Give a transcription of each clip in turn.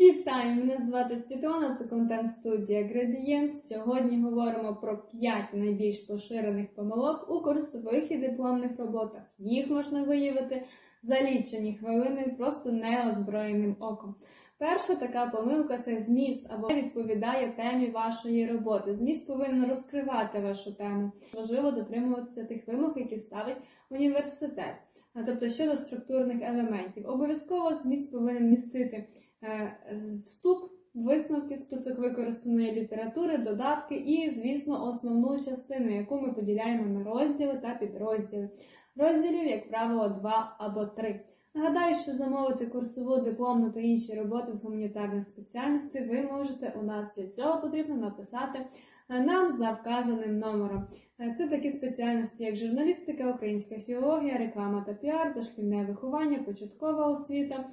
Вітаю! Мене звати Світлана, це контент студія Градієнт. Сьогодні говоримо про 5 найбільш поширених помилок у курсових і дипломних роботах. Їх можна виявити за лічені хвилини просто неозброєним оком. Перша така помилка це зміст або відповідає темі вашої роботи. Зміст повинен розкривати вашу тему. Важливо дотримуватися тих вимог, які ставить університет. А тобто щодо структурних елементів, обов'язково зміст повинен містити вступ, висновки, список використаної літератури, додатки і, звісно, основну частину, яку ми поділяємо на розділи та підрозділи. Розділів, як правило, два або три. Нагадаю, що замовити курсову, дипломну та інші роботи з гуманітарних спеціальностей ви можете у нас для цього потрібно написати е, нам за вказаним номером. Е, Це такі спеціальності, як журналістика, українська філологія, реклама та піар, дошкільне виховання, початкова освіта, е,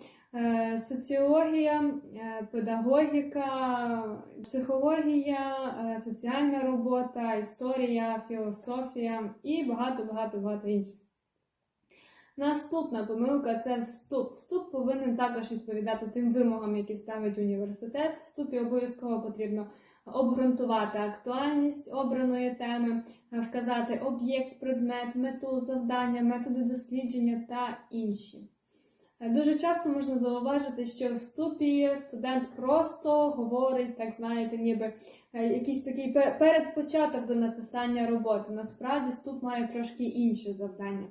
соціологія, е, педагогіка, психологія, е, соціальна робота, історія, філософія і багато багато багато інших. Наступна помилка це вступ. Вступ повинен також відповідати тим вимогам, які ставить університет. Вступі обов'язково потрібно обґрунтувати актуальність обраної теми, е, вказати об'єкт, предмет, мету, завдання, методи дослідження та інші. Е, Дуже часто можна зауважити, що в вступі студент просто говорить, так знаєте, ніби е, якийсь такий пе- передпочаток до написання роботи. Насправді вступ має трошки інше завдання.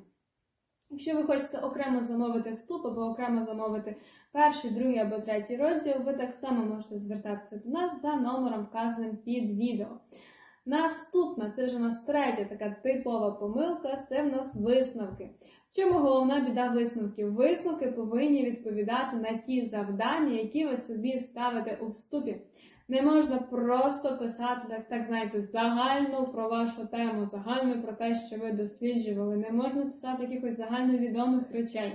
Якщо ви хочете окремо замовити вступ або окремо замовити перший, другий або третій розділ, ви так само можете звертатися до нас за номером, вказаним під відео. Наступна, це вже у нас третя така типова помилка, це в нас висновки. Чому головна біда висновків? Висновки повинні відповідати на ті завдання, які ви собі ставите у вступі. Не можна просто писати, так, так знаєте, загально про вашу тему, загально про те, що ви досліджували. Не можна писати якихось загальновідомих речей.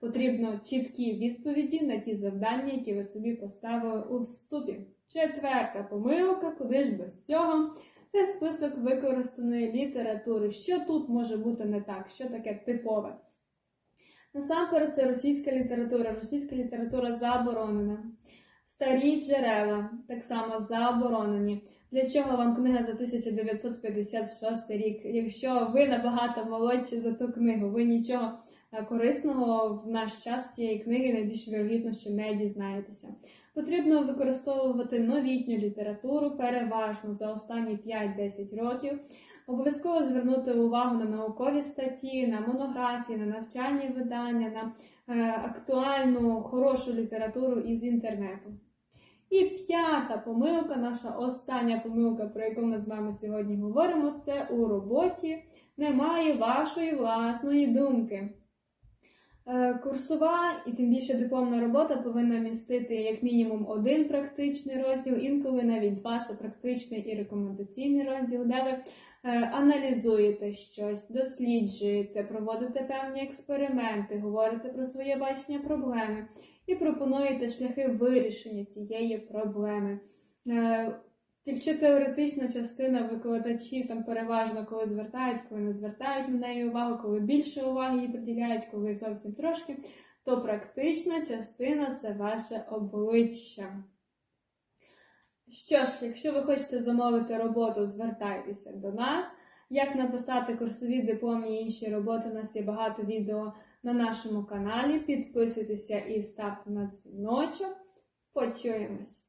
Потрібно чіткі відповіді на ті завдання, які ви собі поставили у вступі. Четверта помилка, куди ж без цього? Це список використаної літератури. Що тут може бути не так? Що таке типове? Насамперед, це російська література. Російська література заборонена. Старі джерела так само заборонені. Для чого вам книга за 1956 рік? Якщо ви набагато молодші за ту книгу, ви нічого е, корисного в наш час цієї книги найбільш вірогідно, що не дізнаєтеся. Потрібно використовувати новітню літературу переважно за останні 5-10 років. Обов'язково звернути увагу на наукові статті, на монографії, на навчальні видання, на е, актуальну хорошу літературу із інтернету. І п'ята помилка, наша остання помилка, про яку ми з вами сьогодні говоримо, це у роботі немає вашої власної думки. Е, Курсова і тим більше дипломна робота повинна містити як мінімум один практичний розділ, інколи навіть два це практичний і рекомендаційний розділ, де ви е, аналізуєте щось, досліджуєте, проводите певні експерименти, говорите про своє бачення проблеми і пропонуєте шляхи вирішення цієї проблеми. Якщо теоретична частина викладачі там переважно коли звертають, коли не звертають на неї увагу, коли більше уваги їй приділяють, коли зовсім трошки, то практична частина це ваше обличчя. Що ж, якщо ви хочете замовити роботу, звертайтеся до нас. Як написати курсові дипломні і інші роботи, у нас є багато відео на нашому каналі. Підписуйтеся і ставте на дзвіночок. Почуємось!